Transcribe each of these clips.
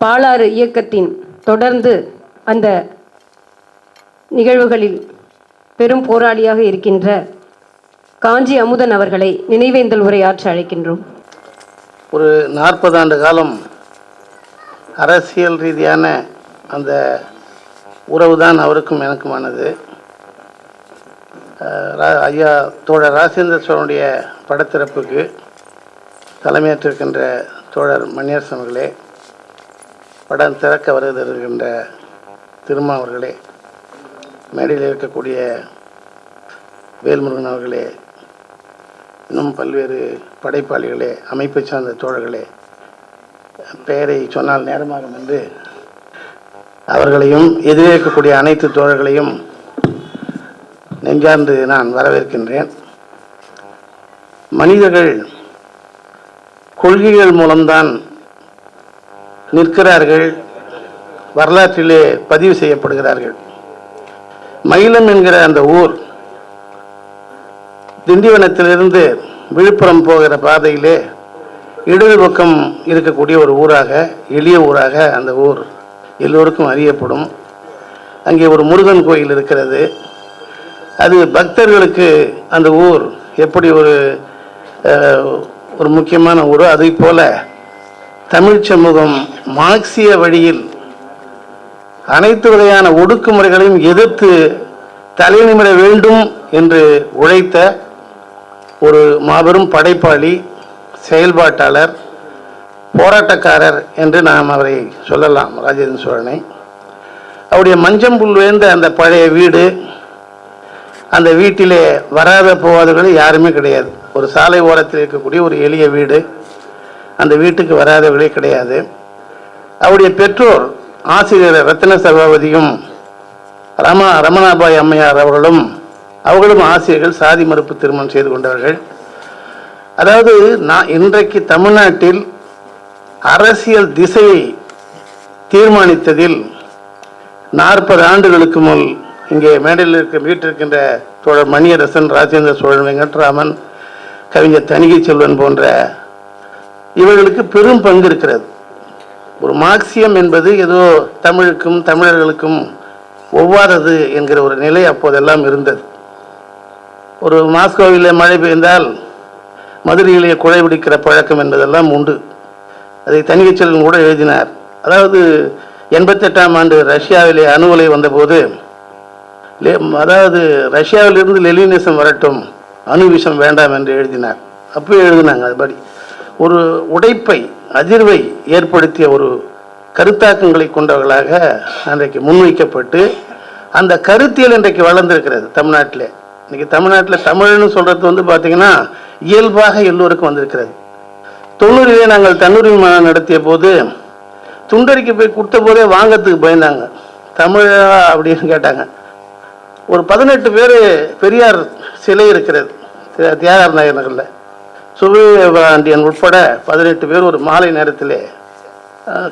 பாலாறு இயக்கத்தின் தொடர்ந்து அந்த நிகழ்வுகளில் பெரும் போராளியாக இருக்கின்ற காஞ்சி அமுதன் அவர்களை நினைவேந்தல் உரையாற்ற அழைக்கின்றோம். ஒரு நாற்பது ஆண்டு காலம் அரசியல் ரீதியான அந்த உறவு தான் அவருக்கும் எனக்குமானது. ரா- ஐயா தோழர் ராஜேந்திர சோழனுடைய படத்திறப்புக்கு தலைமையேற்றிருக்கின்ற தோழர் மணியரசன் அவர்களே படம் திறக்க வருகின்ற திருமா அவர்களே மேடையில் இருக்கக்கூடிய வேல்முருகன் அவர்களே இன்னும் பல்வேறு படைப்பாளிகளே அமைப்பை சார்ந்த தோழர்களே பெயரை சொன்னால் நேரமாகும் என்று அவர்களையும் எதிரே இருக்கக்கூடிய அனைத்து தோழர்களையும் நெஞ்சார்ந்து நான் வரவேற்கின்றேன். மனிதர்கள் கொள்கைகள் மூலம்தான் நிற்கிறார்கள். வரலாற்றிலே பதிவு செய்யப்படுகிறார்கள். மயிலம் என்கிற அந்த ஊர் திண்டிவனத்திலிருந்து விழுப்புரம் போகிற பாதையிலே இடது பக்கம் இருக்கக்கூடிய ஒரு ஊராக எளிய ஊராக அந்த ஊர் எல்லோருக்கும் அறியப்படும். அங்கே ஒரு முருகன் கோயில் இருக்கிறது. அது பக்தர்களுக்கு அந்த ஊர் எப்படி ஒரு ஒரு முக்கியமான ஊரோ அதை போல தமிழ் சமூகம் மார்க்சிய வழியில் அனைத்து வகையான ஒடுக்குமுறைகளையும் எதிர்த்து தலைநிமிர வேண்டும் என்று உழைத்த ஒரு மாபெரும் படைப்பாளி செயல்பாட்டாளர் போராட்டக்காரர் என்று நாம் அவரை சொல்லலாம் ராஜேந்திர சோழனை. அவருடைய மஞ்சம்புல் வேந்த அந்த பழைய வீடு அந்த வீட்டிலே வராத போவாதவர்கள் யாருமே கிடையாது. ஒரு சாலை ஓரத்தில் இருக்கக்கூடிய ஒரு எளிய வீடு. அந்த வீட்டுக்கு வராதவர்களே கிடையாது. அவருடைய பெற்றோர் ஆசிரியர் ரத்ன சபாபதியும் ரமா ரமணாபாய் அம்மையார் அவர்களும் அவர்களும் ஆசிரியர்கள் சாதி மறுப்பு திருமணம் செய்து கொண்டவர்கள் அதாவது நான் இன்றைக்கு தமிழ்நாட்டில் அரசியல் திசையை தீர்மானித்ததில் நாற்பது ஆண்டுகளுக்கு முன் இங்கே மேடையில் இருக்க வீட்டிருக்கின்ற தோழர் மணியரசன் ராஜேந்திர சோழன் வெங்கட்ராமன் கவிஞர் தணிகை செல்வன் போன்ற இவர்களுக்கு பெரும் பங்கு இருக்கிறது. ஒரு மார்க்சியம் என்பது ஏதோ தமிழுக்கும் தமிழர்களுக்கும் ஒவ்வாதது என்கிற ஒரு நிலை அப்போதெல்லாம் இருந்தது. ஒரு மாஸ்கோவிலே மழை பெய்ந்தால் மதுரையிலே குழை பிடிக்கிற பழக்கம் என்பதெல்லாம் உண்டு. அதை தணிகை கூட எழுதினார். அதாவது எண்பத்தெட்டாம் ஆண்டு ரஷ்யாவிலே அணுவலை வந்தபோது அதாவது ரஷ்யாவிலிருந்து லெலினிசம் வரட்டும் அணு விஷம் வேண்டாம் என்று எழுதினார். அப்போ எழுதினாங்க அதுபடி. ஒரு உடைப்பை அதிர்வை ஏற்படுத்திய ஒரு கருத்தாக்கங்களை கொண்டவர்களாக அன்றைக்கு முன்வைக்கப்பட்டு அந்த கருத்தியல் இன்றைக்கு வளர்ந்துருக்கிறது தமிழ்நாட்டில். இன்றைக்கி தமிழ்நாட்டில் தமிழ்னு சொல்கிறது வந்து பார்த்தீங்கன்னா இயல்பாக எல்லோருக்கும் வந்திருக்கிறது. தொண்ணூறிலே நாங்கள் தன்னுரிமை மாநாடு நடத்திய போது துண்டறிக்கை போய் கொடுத்த போதே வாங்கிறதுக்கு பயந்தாங்க. தமிழா அப்படின்னு கேட்டாங்க. ஒரு பதினெட்டு பேர் பெரியார் சிலை இருக்கிறது தியாகர் நகர் நகரில். சுபேபாண்டியன் உட்பட பதினெட்டு பேர் ஒரு மாலை நேரத்திலே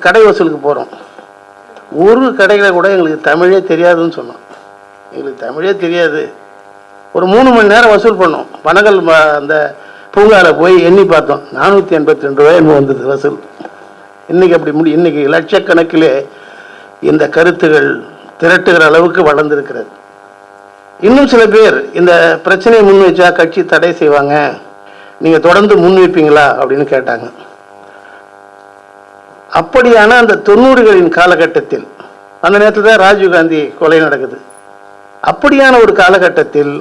கடை வசூலுக்கு போகிறோம் ஒரு கடையில் கூட எங்களுக்கு தமிழே தெரியாதுன்னு சொன்னோம். எங்களுக்கு தமிழே தெரியாது. ஒரு மூணு மணி நேரம் வசூல் பண்ணோம். பனகல் அந்த பூங்காவில் போய் எண்ணி பார்த்தோம். நானூற்றி எண்பத்தி ரெண்டு ரூபாய் வந்தது வசூல். இன்றைக்கி அப்படி முடி இன்றைக்கி லட்சக்கணக்கிலே இந்த கருத்துகள் திரட்டுகிற அளவுக்கு வளர்ந்துருக்கிறது. இன்னும் சில பேர் இந்த பிரச்சனையை முன் வச்சா கட்சி தடை செய்வாங்க. நீங்க தொடர்ந்து முன் வைப்பீங்களா அப்படின்னு கேட்டாங்க. அப்படியான அந்த தொண்ணூறுகளின் காலகட்டத்தில் அந்த நேரத்தில் தான் ராஜீவ்காந்தி கொலை நடக்குது. அப்படியான ஒரு காலகட்டத்தில்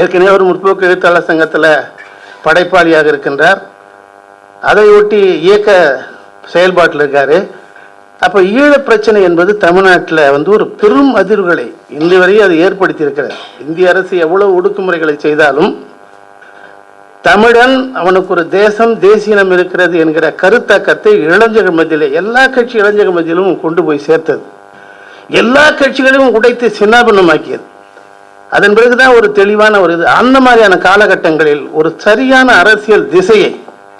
ஏற்கனவே ஒரு முற்போக்கு எழுத்தாளர் சங்கத்தில் படைப்பாளியாக இருக்கின்றார். அதை ஒட்டி இயக்க செயல்பாட்டில் இருக்காரு. அப்போ ஈழ பிரச்சனை என்பது தமிழ்நாட்டில் வந்து ஒரு பெரும் அதிர்வுகளை இன்று வரையும் அது ஏற்படுத்தி இருக்கிறது இந்திய அரசு எவ்வளவு ஒடுக்குமுறைகளை செய்தாலும் தமிழன் அவனுக்கு ஒரு தேசம் தேசியனம் இருக்கிறது என்கிற கருத்தாக்கத்தை இளைஞர்கள் மத்தியிலே எல்லா கட்சி இளைஞர்கள் மத்தியிலும் கொண்டு போய் சேர்த்தது. எல்லா கட்சிகளையும் உடைத்து சின்னாபின்னமாக்கியது. அதன் பிறகுதான் ஒரு தெளிவான ஒரு இது அந்த மாதிரியான காலகட்டங்களில் ஒரு சரியான அரசியல் திசையை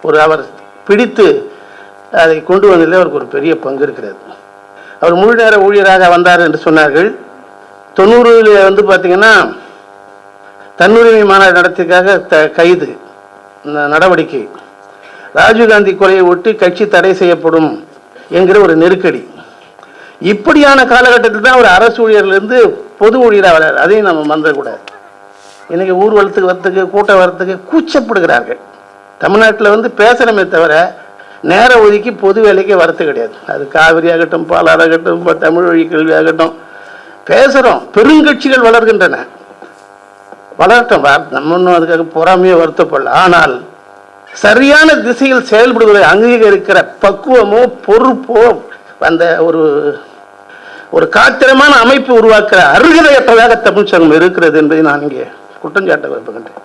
ஒரு அவர் பிடித்து அதை கொண்டு வந்ததில் அவருக்கு ஒரு பெரிய பங்கு இருக்கிறது. அவர் முழு நேர ஊழியராக வந்தார் என்று சொன்னார்கள். தொண்ணூறுல வந்து பார்த்தீங்கன்னா தன்னுரிமை மாநாடு நடத்தியதுக்காக த கைது. நடவடிக்கை. ராஜீவ்காந்தி கொலையை ஒட்டி கட்சி தடை செய்யப்படும் என்கிற ஒரு நெருக்கடி. இப்படியான காலகட்டத்தில் தான் ஒரு அரசு ஊழியர்லேருந்து பொது ஊழியராக வர்றார் அதையும் நம்ம மறந்துடக்கூடாது. இன்றைக்கி ஊர்வலத்துக்கு வரத்துக்கு கூட்டம் வரத்துக்கு கூச்சப்படுகிறார்கள். தமிழ்நாட்டில் வந்து பேசுகிறமே தவிர நேரம் ஒதுக்கி பொது வேலைக்கு வரத்து கிடையாது. அது காவிரி ஆகட்டும் பாலாறாகட்டும் இப்போ தமிழ் வழி கல்வி ஆகட்டும். பேசுகிறோம் பெருங்கட்சிகள் வளர்கின்றன. வளரட்டும் நம்ம ஒன்றும் அதுக்காக பொறாமையை வருத்தப்படல. ஆனால் சரியான திசையில் செயல்படுவதை அங்கீகரிக்கிற பக்குவமோ பொறுப்போ அந்த ஒரு ஒரு காத்திரமான அமைப்பு உருவாக்குற அருகதையற்றதாக தமிழ் சங்கம் இருக்கிறது என்பதை நான் இங்கே குற்றஞ்சாட்ட விரும்புகின்றேன்.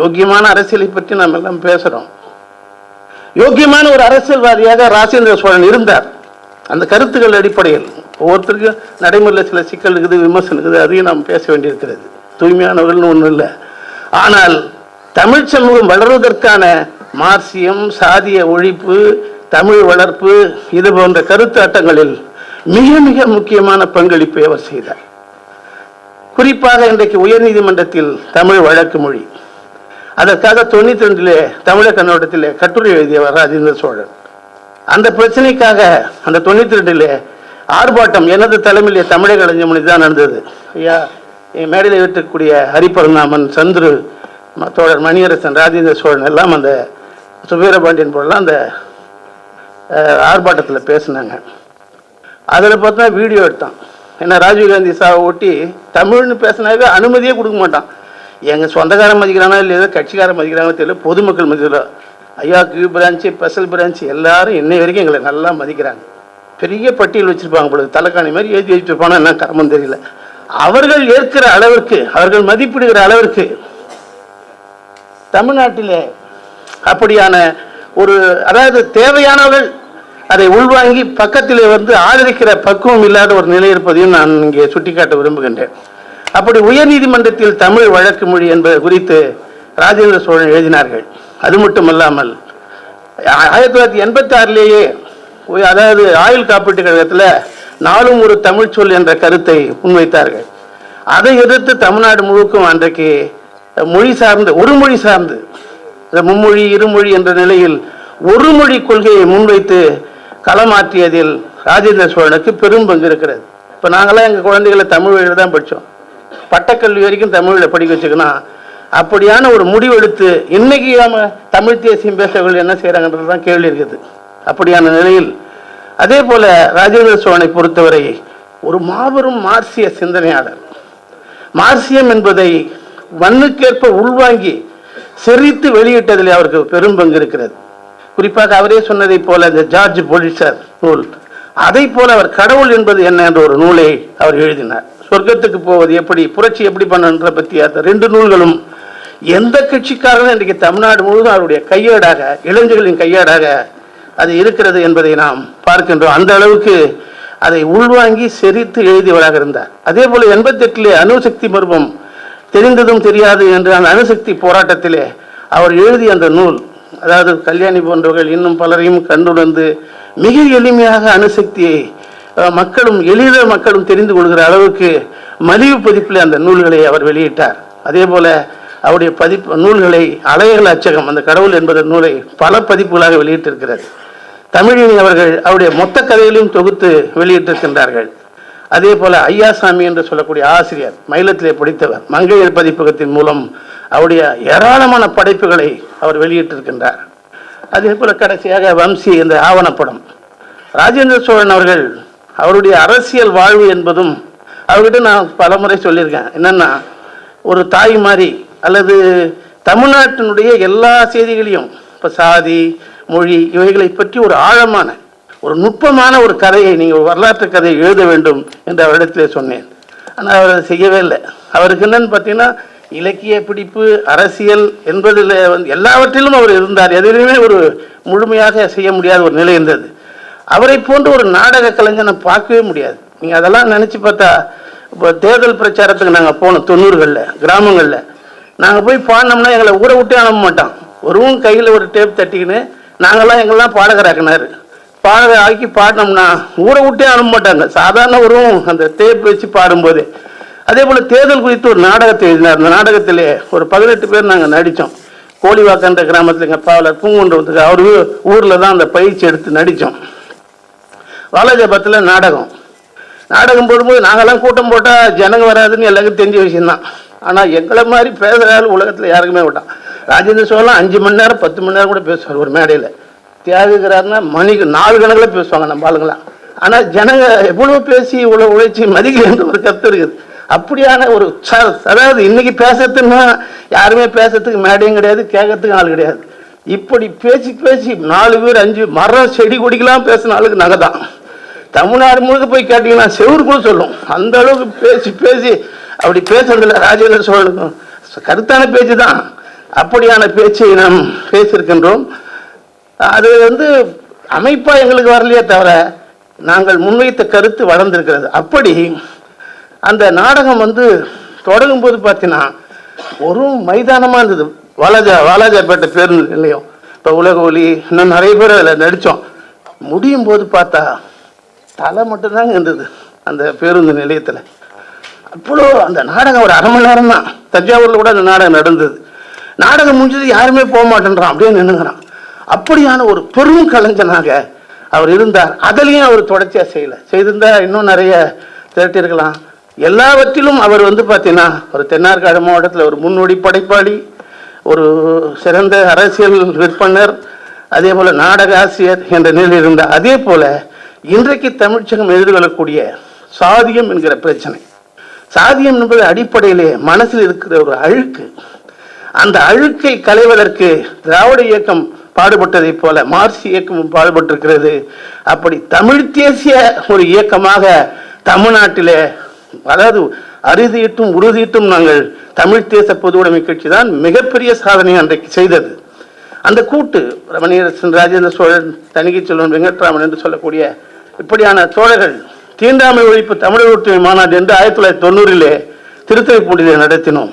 யோக்கியமான அரசியலை பற்றி நாம் எல்லாம் பேசுறோம். யோக்கியமான ஒரு அரசியல்வாதியாக ராஜேந்திர சோழன் இருந்தார். அந்த கருத்துக்கள் அடிப்படையில் ஒவ்வொருத்தருக்கும் நடைமுறையில் சில சிக்கல் இருக்குது விமர்சனம் இருக்குது அதையும் நாம் பேச வேண்டியிருக்கிறது. தூய்மையானவர்கள்னு ஒன்றும் இல்லை. ஆனால் தமிழ் சமூகம் வளர்வதற்கான மார்சியம் சாதிய ஒழிப்பு தமிழ் வளர்ப்பு இது போன்ற கருத்தாட்டங்களில் மிக மிக முக்கியமான பங்களிப்பை அவர் செய்தார். குறிப்பாக இன்றைக்கு உயர்நீதிமன்றத்தில் தமிழ் வழக்கு மொழி. அதற்காக தொண்ணூத்தி ரெண்டிலே தமிழக கண்ணோட்டத்திலே கட்டுரை எழுதியவர் ராஜேந்திர சோழன். அந்த பிரச்சனைக்காக அந்த தொண்ணூத்தி ரெண்டிலே ஆர்ப்பாட்டம் எனது தலைமையிலே தமிழக இளைஞமணி தான் நடந்தது. ஐயா மேடையில் இருக்கக்கூடிய ஹரிபரநாமன் சந்துரு ம- தோழர் மணியரசன் ராஜேந்திர சோழன் எல்லாம் அந்த சுவீரபாண்டியன் போடலாம் அந்த ஆர்ப்பாட்டத்தில் பேசினாங்க. அதில் பார்த்தா வீடியோ எடுத்தான். ஏன்னா ராஜீவ்காந்தி சாவை ஒட்டி தமிழ்னு பேசினாவே அனுமதியே கொடுக்க மாட்டான். எங்கள் சொந்தக்காரன் மதிக்கிறானா இல்லையோ கட்சிக்காரன் மதிக்கிறாங்களோ தெரியல பொதுமக்கள் மதிக்கிறோம் ஐயா கியூ பிரான்ச்சு ஸ்பெஷல் பிரான்ச்சு எல்லாரும் இன்னை வரைக்கும் எங்களை நல்லா மதிக்கிறாங்க. பெரிய பட்டியல் வச்சுருப்பாங்க பொழுது தலைக்காணி மாதிரி ஏற்றி வச்சிருப்பானா என்ன கரமும் தெரியல. அவர்கள் ஏற்கிற அளவிற்கு அவர்கள் மதிப்பிடுகிற அளவிற்கு தமிழ்நாட்டிலே அப்படியான ஒரு அதாவது தேவையானவர்கள் அதை உள்வாங்கி பக்கத்திலே வந்து ஆதரிக்கிற பக்குவம் இல்லாத ஒரு நிலை இருப்பதையும் நான் இங்கே சுட்டிக்காட்ட விரும்புகின்றேன். அப்படி உயர்நீதிமன்றத்தில் தமிழ் வழக்கு மொழி என்பது குறித்து ராஜேந்திர சோழன் எழுதினார்கள். அது மட்டுமல்லாமல் ஆயிரத்தி தொள்ளாயிரத்தி எண்பத்தி ஆறிலேயே அதாவது ஆயுள் காப்பீட்டு கழகத்தில் நாளும் ஒரு தமிழ் சொல் என்ற கருத்தை முன்வைத்தார்கள். அதை எதிர்த்து தமிழ்நாடு முழுக்கும் அன்றைக்கு மொழி சார்ந்து ஒரு மொழி சார்ந்து இந்த மும்மொழி இருமொழி என்ற நிலையில் ஒரு மொழி கொள்கையை முன்வைத்து களமாற்றியதில் ராஜேந்திர சோழனுக்கு பெரும் பங்கு இருக்கிறது. இப்போ நாங்களாம் எங்கள் குழந்தைகளை தமிழ் வழியில் தான் படித்தோம் பட்டக்கல்வி வரைக்கும் தமிழில் படிக்க வச்சுக்கணும் அப்படியான ஒரு முடிவெடுத்து இன்னைக்கு நாம தமிழ் தேசியம் பேசவர்கள் என்ன செய்கிறாங்கன்றது தான் கேள்வி இருக்குது. அப்படியான நிலையில் அதே போல ராஜேந்திர சோழனை பொறுத்தவரை ஒரு மாபெரும் மார்சிய சிந்தனையாளர். மார்சியம் என்பதை மண்ணுக்கேற்ப உள்வாங்கி செறித்து வெளியிட்டதில் அவருக்கு பெரும் பங்கு இருக்கிறது. குறிப்பாக அவரே சொன்னதைப் போல இந்த ஜார்ஜ் பொலிசர் நூல் அதை போல அவர் கடவுள் என்பது என்ன என்ற ஒரு நூலை அவர் எழுதினார். சொர்க்கத்துக்கு போவது எப்படி புரட்சி எப்படி பண்ணன்ற பற்றி அந்த ரெண்டு நூல்களும் எந்த கட்சிக்காரனும் இன்றைக்கு தமிழ்நாடு முழுவதும் அவருடைய கையேடாக இளைஞர்களின் கையேடாக அது இருக்கிறது என்பதை நாம் பார்க்கின்றோம். அந்த அளவுக்கு அதை உள்வாங்கி செறித்து எழுதியவராக இருந்தார். அதே போல எண்பத்தி எட்டிலே அணுசக்தி மர்மம் தெரிந்ததும் தெரியாது என்று அந்த அணுசக்தி போராட்டத்திலே அவர் எழுதிய அந்த நூல் அதாவது கல்யாணி போன்றவர்கள் இன்னும் பலரையும் கண்டுணர்ந்து மிக எளிமையாக அணுசக்தியை மக்களும் எளித மக்களும் தெரிந்து கொள்கிற அளவுக்கு மலிவு பதிப்பில் அந்த நூல்களை அவர் வெளியிட்டார். அதே போல அவருடைய பதிப்பு நூல்களை அலைகள் அச்சகம் அந்த கடவுள் என்பது நூலை பல பதிப்புகளாக வெளியிட்டிருக்கிறது. தமிழினி அவர்கள் அவருடைய மொத்த கதைகளையும் தொகுத்து வெளியிட்டிருக்கின்றார்கள். அதே போல ஐயாசாமி என்று சொல்லக்கூடிய ஆசிரியர் மயிலத்திலே படித்தவர் மங்கையர் பதிப்பகத்தின் மூலம் அவருடைய ஏராளமான படைப்புகளை அவர் வெளியிட்டிருக்கின்றார். அதே போல கடைசியாக வம்சி என்ற ஆவணப்படம். ராஜேந்திர சோழன் அவர்கள் அவருடைய அரசியல் வாழ்வு என்பதும் அவர்கிட்ட நான் பலமுறை சொல்லியிருக்கேன். என்னன்னா ஒரு தாய் மாதிரி அல்லது தமிழ்நாட்டினுடைய எல்லா செய்திகளையும் இப்போ சாதி மொழி இவைகளை பற்றி ஒரு ஆழமான ஒரு நுட்பமான ஒரு கதையை நீங்கள் வரலாற்று கதையை எழுத வேண்டும் என்று அவரிடத்திலே சொன்னேன். ஆனால் அவர் அதை செய்யவே இல்லை. அவருக்கு என்னன்னு பார்த்தீங்கன்னா இலக்கிய பிடிப்பு அரசியல் என்பதில் வந்து எல்லாவற்றிலும் அவர் இருந்தார். எதிலுமே ஒரு முழுமையாக செய்ய முடியாத ஒரு நிலை இருந்தது. அவரை போன்ற ஒரு நாடக கலைஞனை பார்க்கவே முடியாது. நீங்கள் அதெல்லாம் நினச்சி பார்த்தா இப்போ தேர்தல் பிரச்சாரத்துக்கு நாங்கள் போனோம் தொண்ணூறுகளில் கிராமங்களில். நாங்கள் போய் பாடினோம்னா எங்களை ஊரை விட்டே அனுப்ப மாட்டோம் ஒருவும் கையில் ஒரு டேப் தட்டிக்கின்னு நாங்கள்லாம் எங்கெல்லாம் பாடகராக்கினார் பாடக ஆக்கி பாடினோம்னா ஊரை விட்டே அனுப்ப மாட்டாங்க. சாதாரண ஒருவும் அந்த தேப்பு வச்சு பாடும்போது. அதே போல் தேர்தல் குறித்து ஒரு நாடகத்தை எழுதினார். அந்த நாடகத்திலே ஒரு பதினெட்டு பேர் நாங்கள் நடித்தோம் கோழிவாக்கன்ற கிராமத்தில் எங்கள் பாவலர் பூங்குன்றத்துக்கு அவர் ஊரில் தான் அந்த பயிற்சி எடுத்து நடித்தோம் வாலாஜாபாத்தில் நாடகம். நாடகம் போடும்போது நாங்கள்லாம் கூட்டம் போட்டால் ஜனங்க வராதுன்னு எல்லாருக்கும் தெரிஞ்ச விஷயம்தான். ஆனால் எங்களை மாதிரி பேசுகிற உலகத்தில் யாருக்குமே விட்டான் ராஜேந்திர சோழன் அஞ்சு மணி நேரம் பத்து மணி நேரம் கூட பேசுவார் ஒரு மேடையில். தியாகிக்கிறாருன்னா மணிக்கு நாலு கணக்கில் பேசுவாங்க நம்ம ஆளுங்களாம் ஆனால் ஜனங்க எவ்வளோ பேசி இவ்வளோ உழைச்சி மதிக்கலன்ற ஒரு கருத்து இருக்குது. அப்படியான ஒரு ச- அதாவது இன்னைக்கு பேசுறதுன்னா யாருமே பேசுறதுக்கு மேடையும் கிடையாது கேட்கறதுக்கு ஆள் கிடையாது. இப்படி பேசி பேசி நாலு பேர் அஞ்சு மரம் செடி கொடிக்கெல்லாம் பேசின ஆளுக்கு நகை தான். தமிழ்நாடு முழுக்க போய் கேட்டிங்கன்னா செவுரு கூட சொல்லும். அந்த அளவுக்கு பேசி பேசி அப்படி பேசுறதில்ல ராஜேந்திர சோழனுக்கும் கருத்தான பேச்சு தான். அப்படியான பேச்சை நாம் பேசியிருக்கின்றோம். அது வந்து அமைப்பா எங்களுக்கு வரலையே தவிர நாங்கள் முன்வைத்த கருத்து வளர்ந்திருக்கிறது. அப்படி அந்த நாடகம் வந்து தொடங்கும் போது பார்த்தீங்கன்னா ஒரு மைதானமாக இருந்தது. வாலாஜா வாலாஜாப்பேட்டை பேருந்து நிலையம். இப்போ உலக ஒலி இன்னும் நிறைய பேர் அதில் நடித்தோம் முடியும் போது பார்த்தா தலை மட்டும்தாங்க இருந்தது அந்த பேருந்து நிலையத்தில். அவ்வளோ அந்த நாடகம் ஒரு அரை மணி நேரம் தான் தஞ்சாவூரில் கூட அந்த நாடகம் நடந்தது. நாடகம் முடிஞ்சது யாருமே போக மாட்டேன்றான் அப்படியே நின்னுங்கிறான் அப்படியான ஒரு பெரும் கலைஞனாக அவர் இருந்தார். அதுலேயும் அவர் தொடர்ச்சியாக செய்யலை. செய்திருந்தால் இன்னும் நிறைய திரட்டியிருக்கலாம். எல்லாவற்றிலும் அவர் வந்து பார்த்தீங்கன்னா ஒரு தென்னார்காடு மாவட்டத்தில் ஒரு முன்னோடி படைப்பாளி ஒரு சிறந்த அரசியல் விற்பனர் அதே போல் நாடக ஆசிரியர் என்ற நிலையில் இருந்தார். அதே போல் இன்றைக்கு தமிழ்ச்சங்கம் எதிர்கொள்ளக்கூடிய சாதியம் என்கிற பிரச்சனை. சாதியம் என்பது அடிப்படையிலே மனசில் இருக்கிற ஒரு அழுக்கு. அந்த அழுக்கை களைவதற்கு திராவிட இயக்கம் பாடுபட்டதைப் போல மார்க்சி இயக்கமும் பாடுபட்டிருக்கிறது. அப்படி தமிழ் தேசிய ஒரு இயக்கமாக தமிழ்நாட்டிலே அதாவது அறுதியிட்டும் உறுதியிட்டும் நாங்கள் தமிழ் தேச பொதுவுடைமை கட்சி தான் மிகப்பெரிய சாதனை அன்றைக்கு செய்தது. அந்த கூட்டு ரமணியரசன் ராஜேந்திர சோழன் தணிகை செல்வன் வெங்கட்ராமன் என்று சொல்லக்கூடிய இப்படியான சோழர்கள் தீண்டாமை ஒழிப்பு தமிழர் ஒற்றுமை மாநாடு என்று ஆயிரத்தி தொள்ளாயிரத்தி தொண்ணூறிலே திருத்துறைப்பூண்டிலே நடத்தினோம்.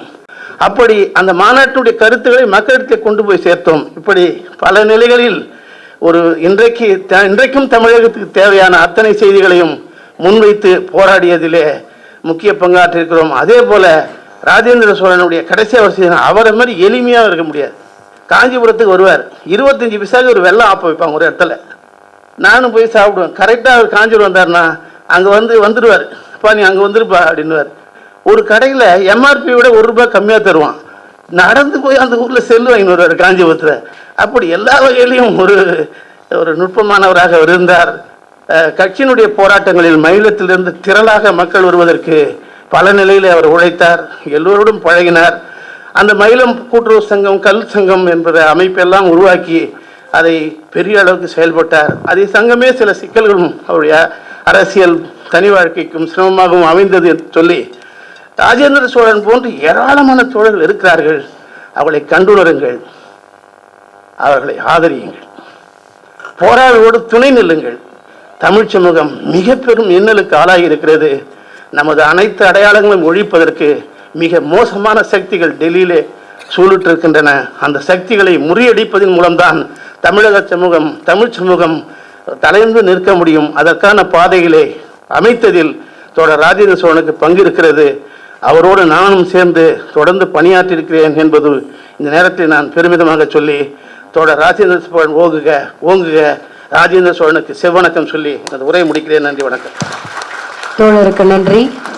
அப்படி அந்த மாநாட்டினுடைய கருத்துக்களை மக்களிடத்தில் கொண்டு போய் சேர்த்தோம். இப்படி பல நிலைகளில் ஒரு இன்றைக்கு த- இன்றைக்கும் தமிழகத்துக்கு தேவையான அத்தனை செய்திகளையும் முன்வைத்து போராடியதிலே முக்கிய பங்காற்றிருக்கிறோம். அதே போல ராஜேந்திர சோழனுடைய கடைசி அவசியம் அவரை மாதிரி எளிமையாக இருக்க முடியாது. காஞ்சிபுரத்துக்கு வருவார். இருபத்தஞ்சி பிசாக்கு ஒரு வெள்ளம் ஆப்ப வைப்பாங்க ஒரு இடத்துல. நானும் போய் சாப்பிடுவேன். கரெக்டாக அவர் காஞ்சிபுரம் வந்தார்னா அங்கே வந்து வந்துடுவார் அப்பா நீ அங்கே வந்துருப்பா அப்படின்னுவார். ஒரு கடையில் எம்ஆர்பி விட ஒரு ரூபாய் கம்மியாக தருவான். நடந்து போய் அந்த ஊரில் செல்லு வாங்கிட்டு வருவார் காஞ்சிபுரத்தில். அப்படி எல்லா வகையிலையும் ஒரு ஒரு நுட்பமானவராக அவர் இருந்தார். கட்சியினுடைய போராட்டங்களில் மயிலத்திலிருந்து திரளாக மக்கள் வருவதற்கு பல நிலையில் அவர் உழைத்தார் எல்லோரோடும் பழகினார். அந்த மயிலம் கூட்டுறவு சங்கம் கல் சங்கம் என்ற அமைப்பெல்லாம் உருவாக்கி அதை பெரிய அளவுக்கு செயல்பட்டார். அதை சங்கமே சில சிக்கல்களும் அவருடைய அரசியல் தனி வாழ்க்கைக்கும் சிரமமாகவும் அமைந்தது என்று சொல்லி ராஜேந்திர சோழன் போன்று ஏராளமான சோழர்கள் இருக்கிறார்கள். அவர்களை கண்டுணருங்கள். அவர்களை ஆதரியுங்கள். போராடுவோடு துணை நில்லுங்கள். தமிழ் சமூகம் மிக பெரும் இன்னலுக்கு ஆளாகி இருக்கிறது. நமது அனைத்து அடையாளங்களும் ஒழிப்பதற்கு மிக மோசமான சக்திகள் டெல்லியிலே சூழிட்டு இருக்கின்றன அந்த சக்திகளை முறியடிப்பதன் மூலம்தான் தமிழக சமூகம் தமிழ் சமூகம் தலைந்து நிற்க முடியும். அதற்கான பாதைகளை அமைத்ததில் தொடர் ராஜேந்திர சோழனுக்கு பங்கு இருக்கிறது. அவரோடு நானும் சேர்ந்து தொடர்ந்து பணியாற்றியிருக்கிறேன் என்பது இந்த நேரத்தில் நான் பெருமிதமாக சொல்லி தொடர் ராஜேந்திர சோழன் ஓங்குக ஓங்குக. ராஜேந்திர சோழனுக்கு செவ்வணக்கம் சொல்லி அந்த உரை முடிக்கிறேன். நன்றி வணக்கம். தோழருக்கு நன்றி.